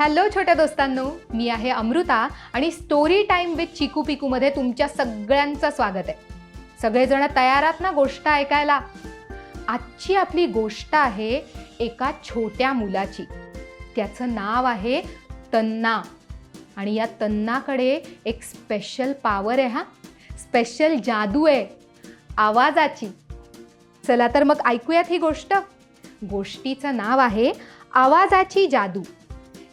Hello छोट्या दोस्तांनो मी आहे अमृता आणि स्टोरी टाईम विथ चिकू पिकूमध्ये तुमच्या सगळ्यांचं स्वागत आहे. सगळेजण तयार आहात ना गोष्ट ऐकायला? आजची आपली गोष्ट आहे एका छोट्या मुलाची. त्याचं नाव आहे तन्ना. आणि या तन्नाकडे एक स्पेशल पॉवर आहे हा. स्पेशल जादू आहे. आवाजाची. चला तर मग ऐकूयात ही गोष्ट? गोष्टीचं नाव आहे आवाजाची जादू.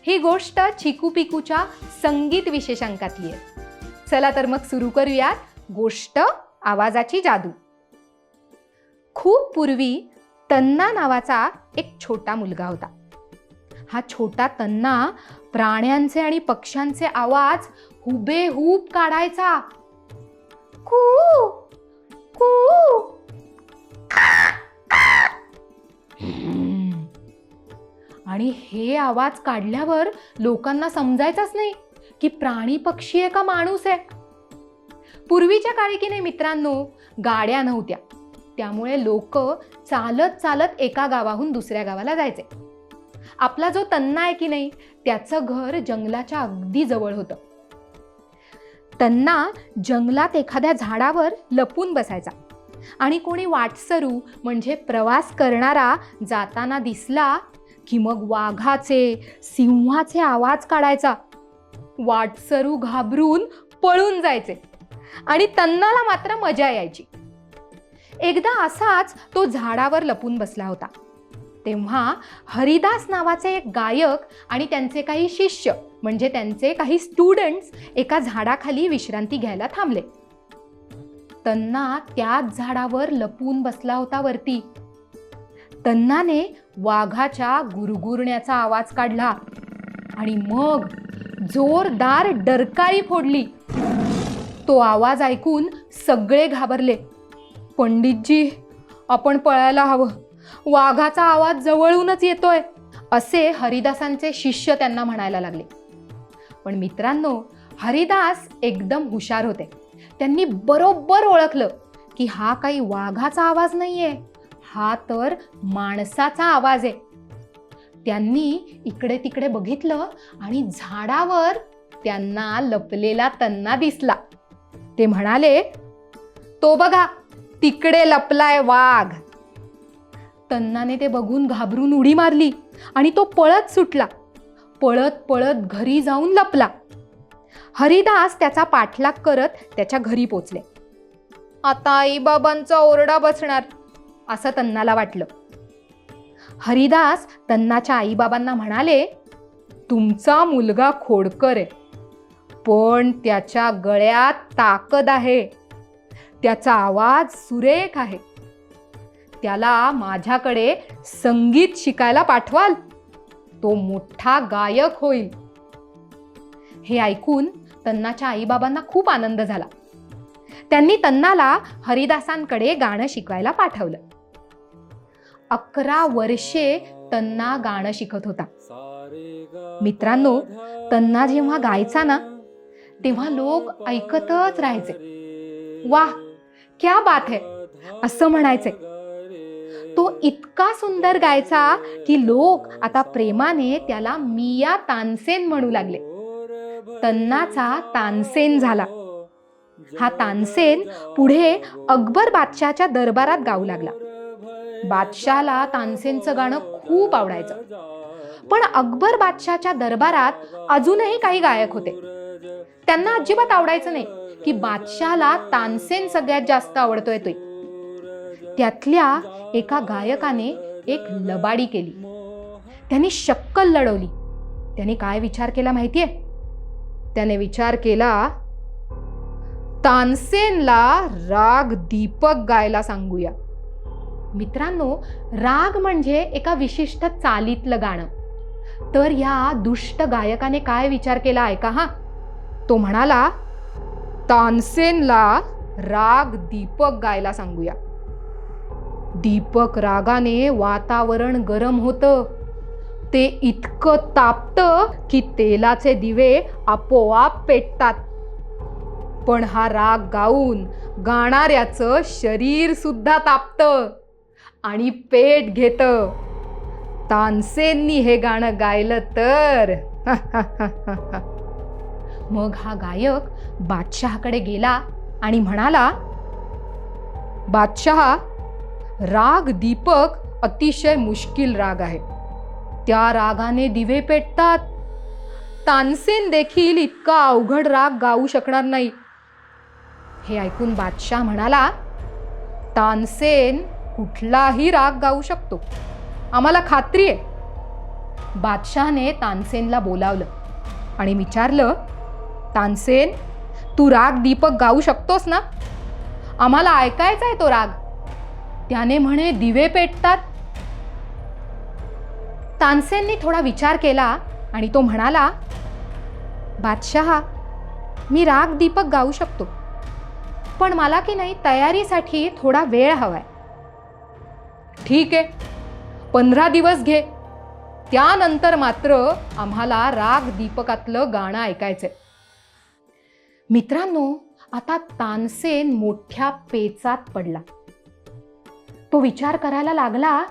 ही गोष्ट चिकू पिकूच्या संगीत विशेषांकातली आहे. चला तर मग सुरू करूयात गोष्ट आवाजाची जादू. खूप पूर्वी तन्ना नावाचा एक छोटा मुलगा होता. हा छोटा तन्ना प्राण्यांचे आणि पक्ष्यांचे आवाज हुबेहूब काढायचा. कू कू. आणि हे आवाज काढल्यावर लोकांना समजायचंच नाही की प्राणी पक्षी आहे का माणूस आहे. पूर्वीच्या काळी की नाही मित्रांनो गाड्या नव्हत्या. त्यामुळे लोक चालत चालत एका गावाहून दुसऱ्या गावाला जायचे. आपला जो तन्ना आहे की नाही त्याचं घर जंगलाच्या अगदी जवळ होतं. तन्ना जंगलात एखाद्या झाडावर लपून बसायचा. आणि कोणी वाटसरू म्हणजे प्रवास करणारा जाताना दिसला की मग वाघाचे सिंहाचे आवाज काढायचा. वाटसरू घाबरून पळून जायचे. आणि तन्नाला मात्र मजा यायची. एकदा असाच तो झाडावर लपून बसला होता. तेव्हा हरिदास नावाचे एक गायक आणि त्यांचे काही शिष्य म्हणजे त्यांचे काही स्टुडंट्स एका झाडाखाली विश्रांती घ्यायला थांबले. तन्ना त्याच झाडावर लपून बसला होता वरती. तन्नाने वाघाच्या गुरगुरण्याचा आवाज काढला. आणि मग जोरदार डरकाळी फोडली. तो आवाज ऐकून सगळे घाबरले. पंडितजी आपण पळायला हवं. वाघाचा आवाज जवळूनच येतोय असे हरिदासांचे शिष्य त्यांना म्हणायला लागले. पण मित्रांनो हरिदास एकदम हुशार होते. त्यांनी बरोबर ओळखलं की हा काही वाघाचा आवाज नाही आहे हा तर माणसाचा आवाज आहे. त्यांनी इकडे तिकडे बघितलं आणि झाडावर त्यांना लपलेला तन्ना दिसला. ते म्हणाले तो बघा तिकडे लपलाय वाघ. तन्नाने ते बघून घाबरून उडी मारली आणि तो पळत सुटला. पळत पळत घरी जाऊन लपला. हरिदास त्याचा पाठलाग करत त्याच्या घरी पोचले. आता आईबाबांचा ओरडा बसणार. असं तन्नाला वाटलं. हरिदास तन्नाच्या आईबाबांना म्हणाले तुमचा मुलगा खोडकर आहे पण त्याच्या गळ्यात ताकद आहे. त्याचा आवाज सुरेख आहे. त्याला माझ्याकडे संगीत शिकायला पाठवाल. तो मोठा गायक होईल. हे ऐकून तन्नाच्या आईबाबांना खूप आनंद झाला. त्यांनी तन्नाला हरिदासांकडे गाणं शिकवायला पाठवलं. अकरा वर्षे तन्ना गाणं शिकत होता. मित्रांनो तन्ना जेव्हा गायचा ना तेव्हा लोक ऐकतच राहायचे. वाह क्या बात है असं म्हणायचे. तो इतका सुंदर गायचा की लोक आता प्रेमाने त्याला मिया तानसेन म्हणू लागले. तन्नाचा तानसेन झाला. हा तानसेन पुढे अकबर बादशाहच्या दरबारात गाऊ लागला. बादशाहला तानसेनचं गाणं खूप आवडायचं. पण अकबर बादशाहच्या दरबारात अजूनही काही गायक होते. त्यांना अजिबात आवडायचं नाही की बादशाहला तानसेन सगळ्यात जास्त आवडतोय तो त्यातल्या एका गायकाने एक लबाडी केली. त्यांनी शक्कल लढवली. त्याने काय विचार केला माहितीये? त्याने विचार केला तानसेनला राग दीपक गायला सांगूया. मित्रांनो राग म्हणजे एका विशिष्ट चालीतलं गाणं. तर या दुष्ट गायकाने काय विचार केला ऐका हा. तो म्हणाला तानसेनला राग दीपक गायला सांगूया. दीपक रागाने वातावरण गरम होतं. ते इतकं तापतं की तेलाचे दिवे आपोआप पेटतात. पण हा राग गाऊन गाणाऱ्याचं शरीर सुद्धा तापतं. आणि पेट घेतं. तानसेननी हे गाणं गायलं तर. मग हा गायक बादशहाकडे गेला आणि म्हणाला बादशहा राग दीपक अतिशय मुश्किल राग आहे. त्या रागाने दिवे पेटतात. तानसेन देखील इतका अवघड राग गाऊ शकणार नाही. हे ऐकून बादशाह म्हणाला तानसेन कुठलाही राग गाऊ शकतो. आम्हाला खात्री आहे. बादशहाने तानसेनला बोलावलं आणि विचारलं तानसेन तू राग दीपक गाऊ शकतोस ना? आम्हाला ऐकायचा आहे तो राग. त्याने म्हणे दिवे पेटतात. तानसेननी थोडा विचार केला आणि तो म्हणाला बादशहा मी राग दीपक गाऊ शकतो. पण मला की नाही तयारीसाठी थोडा वेळ हवाय. ठीक आहे. पंधरा दिवस घे. त्यानंतर मात्र आम्हाला राग दीपकातलं गाणं ऐकायचंय. मित्रांनो आता तानसेन मोठ्या पेचात पडला. तो विचार करायला लागला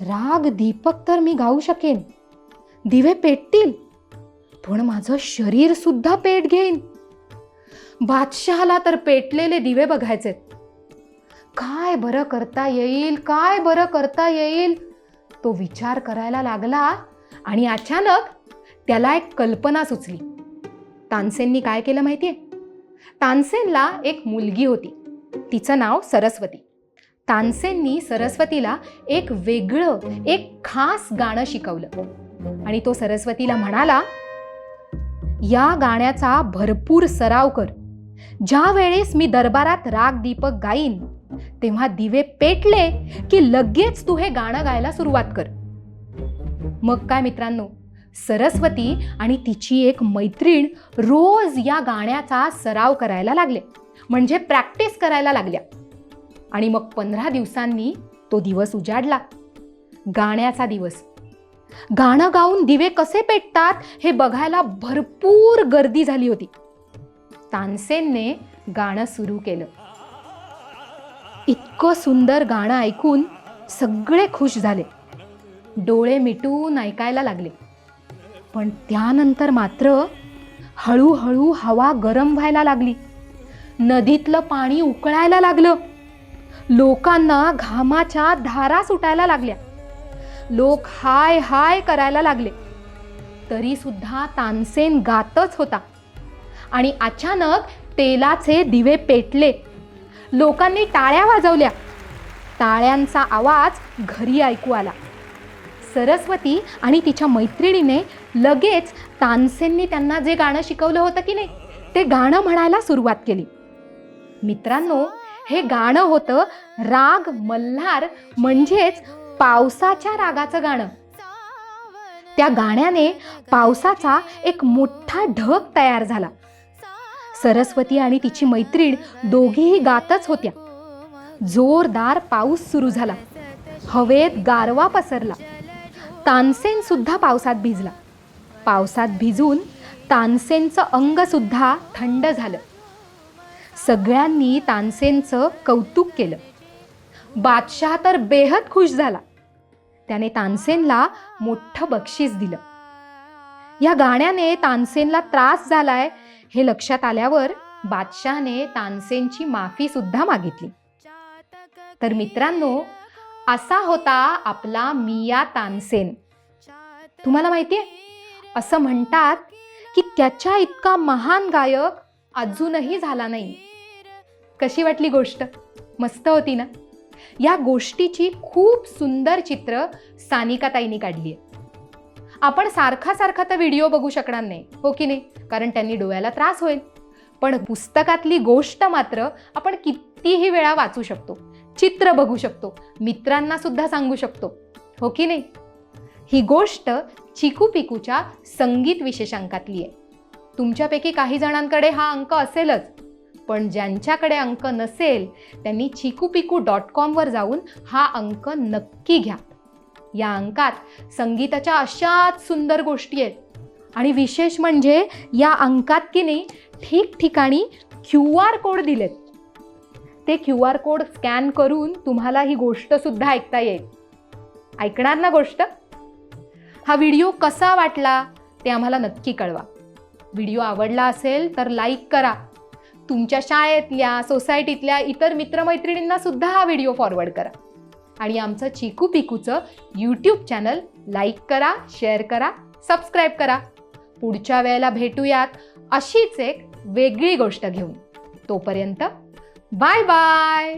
राग दीपक तर मी गाऊ शकेन. दिवे पेटतील. पण माझं शरीर सुद्धा पेट घेईन. बादशहाला तर पेटलेले दिवे बघायचे काय बरं करता येईल? काय बरं करता येईल? तो विचार करायला लागला आणि अचानक त्याला एक कल्पना सुचली. तानसेननी काय केलं माहिती आहे तानसेनला एक मुलगी होती. तिचं नाव सरस्वती. तानसेननी सरस्वतीला एक वेगळं एक खास गाणं शिकवलं. आणि तो सरस्वतीला म्हणाला या गाण्याचा भरपूर सराव कर. ज्या वेळेस मी दरबारात राग दीपक गाईन तेव्हा दिवे पेटले की लगेच तू हे गाणं गायला सुरुवात कर. मग काय मित्रांनो सरस्वती आणि तिची एक मैत्रीण रोज या गाण्याचा सराव करायला लागले. म्हणजे प्रॅक्टिस करायला लागल्या. आणि मग पंधरा दिवसांनी तो दिवस उजाडला. गाण्याचा दिवस. गाणं गाऊन दिवे कसे पेटतात हे बघायला भरपूर गर्दी झाली होती. तानसेनने गाणं सुरू केलं. इतकं सुंदर गाणं ऐकून सगळे खुश झाले. डोळे मिटून ऐकायला लागले. पण त्यानंतर मात्र हळूहळू हवा गरम व्हायला लागली. नदीतलं पाणी उकळायला लागलं. लोकांना घामाच्या धारा सुटायला लागल्या. लोक हाय हाय करायला लागले. तरी सुद्धा तानसेन गातच होता. आणि अचानक तेलाचे दिवे पेटले. लोकांनी टाळ्या वाजवल्या. टाळ्यांचा आवाज घरी ऐकू आला. सरस्वती आणि तिच्या मैत्रिणीने लगेच तानसेंनी त्यांना जे गाणं शिकवलं होतं की नाही ते गाणं म्हणायला सुरुवात केली. मित्रांनो हे गाणं होतं राग मल्हार म्हणजेच पावसाच्या रागाचं गाणं. त्या गाण्याने पावसाचा एक मोठा ढग तयार झाला. सरस्वती आणि तिची मैत्रीण दोघीही गातच होत्या. जोरदार पाऊस सुरू झाला. हवेत गारवा पसरला. तानसेन सुद्धा पावसात भिजला. पावसात भिजून तानसेनचं अंग सुद्धा थंड झालं. सगळ्यांनी तानसेनचं कौतुक केलं. बादशाह तर बेहद खुश झाला. त्याने तानसेनला मोठं बक्षीस दिलं. या गाण्याने तानसेनला त्रास झालाय हे लक्षात आल्यावर बादशहाने तानसेनची माफी सुद्धा मागितली. तर मित्रांनो असा होता आपला मिया तानसेन. तुम्हाला माहिती आहे? असं म्हणतात की त्याच्या इतका महान गायक अजूनही झाला नाही. कशी वाटली गोष्ट? मस्त होती ना? या गोष्टीची खूप सुंदर चित्र सानिकाताईंनी काढली आहे. आपण सारखा सारखा तर व्हिडिओ बघू शकणार नाही हो की नाही? कारण त्यांनी डोळ्याला त्रास होईल. पण पुस्तकातली गोष्ट मात्र आपण कितीही वेळा वाचू शकतो चित्र बघू शकतो मित्रांना सुद्धा सांगू शकतो हो की नाही? ही गोष्ट चिकू पिकूच्या संगीत विशेषांकातली आहे. तुमच्यापैकी काही जणांकडे हा अंक असेलच पण ज्यांच्याकडे अंक नसेल त्यांनी चिकू पिकू डॉट कॉमवर जाऊन हा अंक नक्की घ्या. या अंकात. संगीताच्या अशाच सुंदर गोष्टी आहेत. आणि विशेष म्हणजे या अंकात की नाही ठिकठिकाणी क्यू आर कोड दिलेत. ते क्यू आर कोड स्कॅन करून तुम्हाला ही गोष्ट सुद्धा ऐकता येईल. ऐकणार ना गोष्ट? हा व्हिडिओ कसा वाटला ते आम्हाला नक्की कळवा. व्हिडिओ आवडला असेल तर लाईक करा. तुमच्या शाळेतल्या सोसायटीतल्या इतर मित्रमैत्रिणींना सुद्धा हा व्हिडिओ फॉरवर्ड करा. आणि आमचं चिकू पिकूचं यूट्यूब चॅनल लाईक करा शेअर करा सबस्क्राईब करा. पुढच्या वेळेला भेटूयात अशीच एक वेगळी गोष्ट घेऊन. तोपर्यंत बाय बाय.